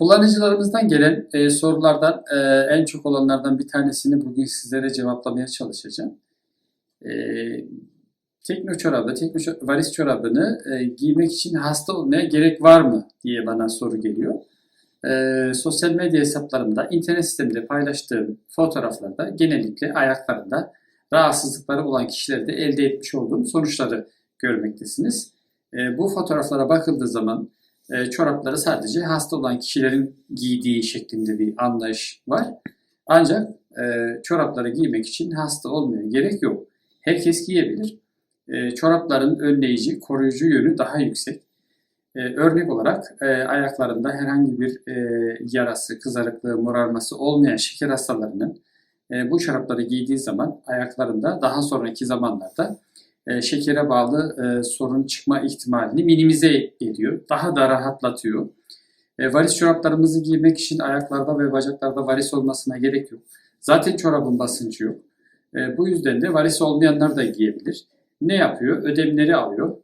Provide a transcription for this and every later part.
Kullanıcılarımızdan gelen e, sorulardan e, en çok olanlardan bir tanesini bugün sizlere cevaplamaya çalışacağım. E, tekno çorabı, tekno varis çorabını e, giymek için hasta olmaya gerek var mı diye bana soru geliyor. E, sosyal medya hesaplarımda, internet siteminde paylaştığım fotoğraflarda genellikle ayaklarında rahatsızlıkları olan kişilerde elde etmiş olduğum sonuçları görmektesiniz. E, bu fotoğraflara bakıldığı zaman e, çorapları sadece hasta olan kişilerin giydiği şeklinde bir anlayış var. Ancak e, çorapları giymek için hasta olmaya gerek yok. Herkes giyebilir. E, çorapların önleyici, koruyucu yönü daha yüksek. E, örnek olarak e, ayaklarında herhangi bir e, yarası, kızarıklığı, morarması olmayan şeker hastalarının e, bu çorapları giydiği zaman ayaklarında daha sonraki zamanlarda şekere bağlı e, sorun çıkma ihtimalini minimize ediyor. Daha da rahatlatıyor. E, varis çoraplarımızı giymek için ayaklarda ve bacaklarda varis olmasına gerek yok. Zaten çorabın basıncı yok. E, bu yüzden de varis olmayanlar da giyebilir. Ne yapıyor? Ödemleri alıyor.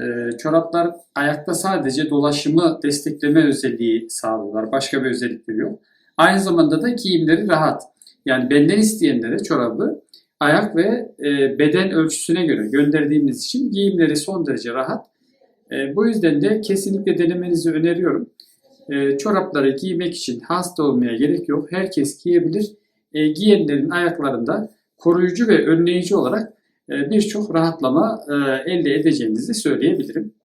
E, çoraplar ayakta sadece dolaşımı destekleme özelliği sağlıyorlar. Başka bir özellikleri yok. Aynı zamanda da giyimleri rahat. Yani benden isteyenlere çorabı ayak ve e, beden ölçüsüne göre gönderdiğimiz için giyimleri son derece rahat. E, bu yüzden de kesinlikle denemenizi öneriyorum. E, çorapları giymek için hasta olmaya gerek yok. Herkes giyebilir. E, giyenlerin ayaklarında koruyucu ve önleyici olarak e, birçok rahatlama e, elde edeceğinizi söyleyebilirim.